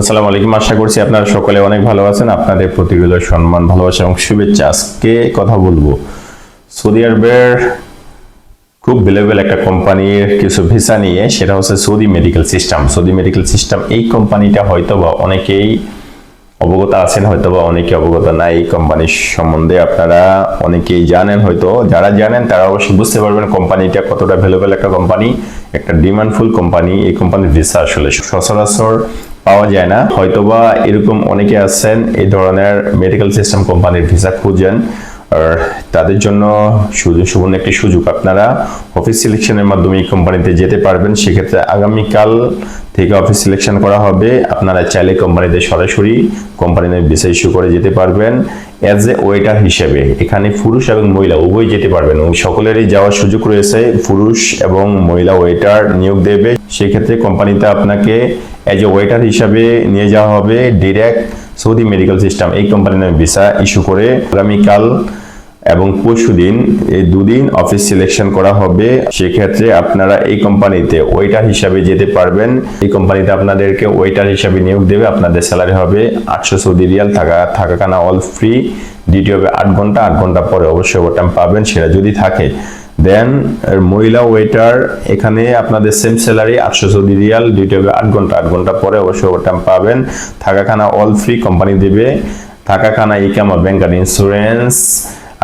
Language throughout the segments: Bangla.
আসসালামু আলাইকুম। আশা করছি আপনারা সকলে অনেক ভালো আছেন। আপনাদের প্রতিগুলো সম্মান, ভালোবাসা এবং শুভেচ্ছা। আজকে কথা বলব সৌদি আরবের খুব ভ্যালুয়েবল একটা কোম্পানির কিছু ভিসা নিয়ে। সেটা হচ্ছে Saudi medical system Saudi medical system এই কোম্পানিটা হয়তো বা অনেকেই অবগত আছেন হয়তো বা অনেকে অবগত নাই এই কোম্পানির সম্বন্ধে। আপনারা অনেকেই জানেন হয়তো। যারা জানেন তারা অবশ্যই বুঝতে পারবেন কোম্পানিটা কতটা ভ্যালুয়েবল একটা কোম্পানি, একটা ডিমান্ডফুল কোম্পানি। এই কোম্পানির ভিসা আসলে সচরাচর পাওয়া যায় না। হয়তোবা এরকম অনেকে আছেন এই ধরনের মেডিকেল সিস্টেম কোম্পানির ভিসা খুঁজেন। আর তাদের জন্য সুবর্ণ একটি সুযোগ। আপনারা অফিস সিলেকশনের মাধ্যমে এই কোম্পানিতে যেতে পারবেন। সেক্ষেত্রে আগামীকাল থেকে অফিস সিলেকশন করা হবে। আপনারা চাইলে কোম্পানিতে সরাসরি কোম্পানিতে ভিসা ইস্যু করে যেতে পারবেন। অ্যাজ এ ওয়েটার হিসেবে, এখানে পুরুষ এবং মহিলা, উভয় যেতে পারবেন এবং সকলেরই যাওয়ার সুযোগ রয়েছে। পুরুষ এবং মহিলা ওয়েটার নিয়োগ দেবে। সেক্ষেত্রে কোম্পানিতে আপনাকে অ্যাজ এ ওয়েটার হিসাবে নিয়ে যাওয়া হবে। ডিরেক্ট সৌদি মেডিকেল সিস্টেম এই কোম্পানির নামে ভিসা ইস্যু করে আগামীকাল এবং পরশু দিন এই দুদিন অফিস সিলেকশন করা হবে। সেক্ষেত্রে আপনারা এই কোম্পানিতে ওয়েটার হিসাবে যেতে পারবেন। এই কোম্পানিতে আপনাদেরকে ওয়েটার হিসাবে নিয়োগ দেবে। আপনাদের স্যালারি হবে আটশো সৌদি রিয়াল। থাকা থাকা খানা অল ফ্রি ডিউটি হবে আট ঘণ্টা। আট ঘণ্টা পরে অবশ্যই ওভারটাইম পাবেন। সেটা যদি থাকে দেন মহিলা ওয়েটার এখানে আপনাদের সেম স্যালারি আটশো সৌদি রিয়াল ডিউটি হবে আট ঘণ্টা। আট ঘণ্টা পরে অবশ্যই ওভারটাইম পাবেন। থাকা খানা অল ফ্রি কোম্পানি দেবে। থাকা খানা ইকামা ব্যাংক আর ইন্স্যুরেন্স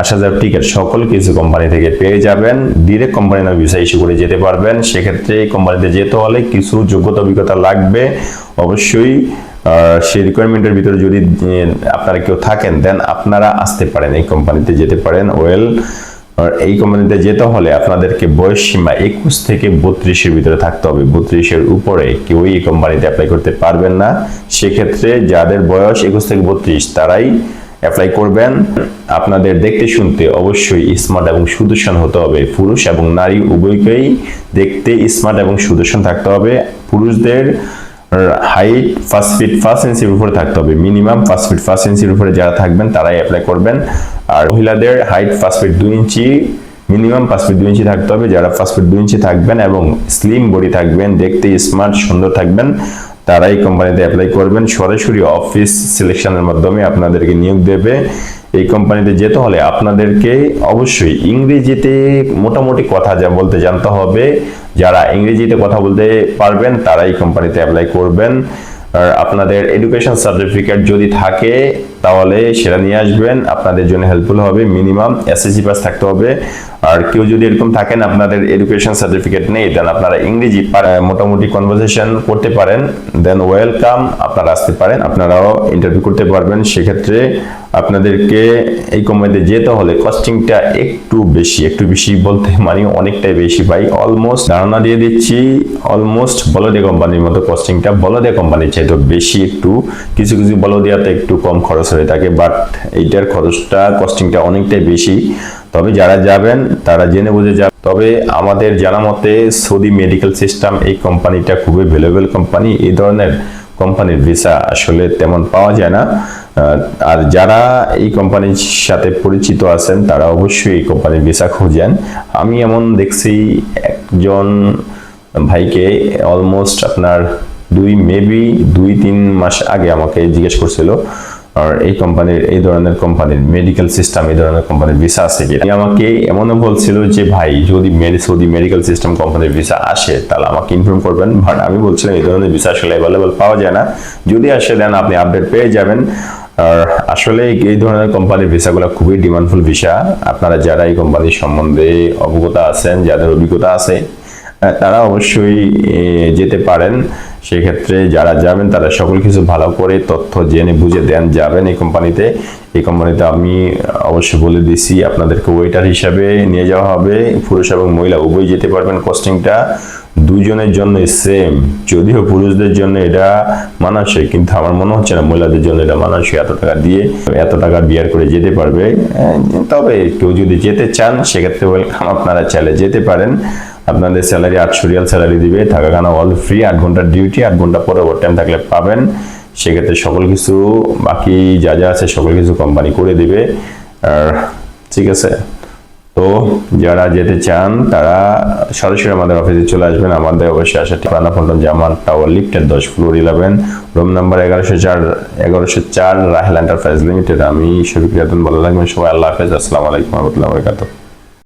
আসা যাওয়ার টিকিট সকল কিছু কোম্পানি থেকে পেয়ে যাবেন। ডিরেক্ট কোম্পানি নামে ভিসা ইস্যু করে যেতে পারবেন। সেক্ষেত্রে এই কোম্পানিতে যেতে হলে কিছু যোগ্যতা অভিজ্ঞতা লাগবে। অবশ্যই সেই রিকোয়ারমেন্টের ভিতরে যদি আপনারা কেউ থাকেন দেন আপনারা আসতে পারেন এই কোম্পানিতে যেতে পারেন। ওয়েল এই কোম্পানিতে যেতে হলে আপনাদেরকে বয়স সীমা একুশ থেকে বত্রিশের ভিতরে থাকতে হবে। বত্রিশের উপরে কেউই এই কোম্পানিতে অ্যাপ্লাই করতে পারবেন না। সেক্ষেত্রে যাদের বয়স একুশ থেকে বত্রিশ, তারাই অ্যাপ্লাই করবেন। আপনাদের দেখতে শুনতে অবশ্যই স্মার্ট এবং সুদর্শন হতে হবে। পুরুষ এবং নারী উভয়কেই দেখতে স্মার্ট এবং সুদর্শন থাকতে হবে। পুরুষদের হাইট ফার্স্ট ফিট ফার্স্ট ইঞ্চির উপরে থাকতে হবে। মিনিমাম ফার্স্ট ফিট ফার্স্ট ইঞ্চির উপরে যারা থাকবেন, তারাই অ্যাপ্লাই করবেন। আর মহিলাদের হাইট ফার্স্ট ফিট দুই ইঞ্চি মিনিমাম পাঁচ ফিট দুই ইঞ্চি থাকতে হবে। যারা পাঁচ ফিট দুই ইঞ্চি থাকবেন এবং স্লিম বডি থাকবেন, দেখতে স্মার্ট সুন্দর থাকবেন, তারাই কোম্পানিতে অ্যাপ্লাই করবেন। সরাসরি অফিস সিলেকশনের মাধ্যমে আপনাদেরকে নিয়োগ দেবে। এই কোম্পানিতে যেতে হলে আপনাদেরকে অবশ্যই ইংরেজিতে মোটামুটি কথা যা বলতে জানতে হবে। যারা ইংরেজিতে কথা বলতে পারবেন তারা এই কোম্পানিতে অ্যাপ্লাই করবেন। আর আপনাদের এডুকেশন সার্টিফিকেট যদি থাকে তাহলে সেটা নিয়ে আসবেন। আপনাদের জন্য হেল্পফুল হবে মিনিমাম এসএসসি পাস থাকতে হবে। আর কেউ যদি এরকম থাকেন, আপনাদের এডুকেশন সার্টিফিকেট নেই দেন আপনারা ইংরেজি মোটামুটি কনভারসেশন করতে পারেন দেন ওয়েলকাম আপনারা আসতে পারেন, আপনারাও ইন্টারভিউ করতে পারবেন। সেক্ষেত্রে আপনাদেরকে এই কোম্পানিতে যেতে হলে কস্টিংটা একটু বেশি একটু বেশি বলতে মানে অনেকটাই বেশি ভাই। অলমোস্ট ধারণা দিয়ে দিচ্ছি অলমোস্ট বলদে কোম্পানির মতো কস্টিংটা বলদে কোম্পানির চাইতে বেশি একটু, কিছু কিছু বলদিয়াতে একটু কম খরচ হয়ে থাকে বাট এইটার খরচটা কস্টিংটা অনেকটাই বেশি। তবে যারা যাবেন, তারা জেনে বুঝে যাবেন তবে আমাদের জানা মতে, সৌদি মেডিকেল সিস্টেম এই কোম্পানিটা খুবই ভ্যালুয়েবল কোম্পানি এই ধরনের কোম্পানির ভিসা আসলে তেমন পাওয়া যায় না। আর যারা এই কোম্পানির সাথে পরিচিত আছেন, তারা অবশ্যই এই কোম্পানির ভিসা খুঁজেন। আমি এমন দেখছি, একজন ভাইকে অলমোস্ট আপনার দুই মেবি দুই, তিন মাস আগে আমাকে জিজ্ঞেস করছিল আর এই কোম্পানির, এই ধরনের কোম্পানির মেডিকেল সিস্টেম এই ধরনের কোম্পানির ভিসা আছে কি আমাকে এমনও বলছিল যে, ভাই, যদি সৌদি মেডিকেল সিস্টেম কোম্পানির ভিসা আসে, তাহলে আমাকে ইনফর্ম করবেন। বাট আমি বলছিলাম, এই ধরনের ভিসা আসলে অ্যাভেলেবল পাওয়া যায় না। যদি আসে দেন আপনি আপডেট পেয়ে যাবেন। আর আসলে এই ধরনের কোম্পানির ভিসাগুলো খুবই ডিমান্ডফুল ভিসা আপনারা যারা এই কোম্পানির সম্বন্ধে অবগত আছেন, যাদের অভিজ্ঞতা আছে তারা অবশ্যই যেতে পারেন। সেক্ষেত্রে যারা যাবেন, তারা সকল কিছু ভালো করে তথ্য জেনে বুঝে দেন, যাবেন এই কোম্পানিতে। এই কোম্পানিতে আমি অবশ্যই বলে দিছি, আপনাদেরকে ওয়েটার হিসাবে নিয়ে যাওয়া হবে। পুরুষ এবং মহিলা উভয় যেতে পারবেন কস্টিংটা দুজনের জন্য সেম যদিও পুরুষদের জন্য এটা মানানসই, কিন্তু আমার মনে হচ্ছে না মহিলাদের জন্য এটা মানানসই এত টাকা দিয়ে এত টাকা বিয়ার করে যেতে পারবে। তবে কেউ যদি যেতে চান, সেক্ষেত্রে ওয়েলকাম আপনারা চাইলে যেতে পারেন। আপনাদের স্যালারি আটশো রিয়াল স্যালারি দিবে থাকা খানা অল ফ্রি আট ঘণ্টার ডিউটি আট ঘণ্টা পরে ওভার টাইম থাকলে পাবেন। সেক্ষেত্রে সকল কিছু, বাকি যা যা আছে সকল কিছু কোম্পানি করে দিবে। আর ঠিক আছে। তো যারা যেতে চান, তারা সরাসরি আমাদের অফিসে চলে আসবেন। আমাদের অবশ্যই আসা ঠিকানা পল্টন জামান টাওয়ার লিফটের দশ ফ্লোর ইলেভেন রুম নাম্বার এগারোশো চার এগারোশো চার রাহেল এন্টারপ্রাইজ লিমিটেড আমি শফিক রাতন ভালো লাগবেন সবাই আল্লাহ হাফেজ। আসসালামু আলাইকুম রহমতুল্লাহ বরকাতুহ।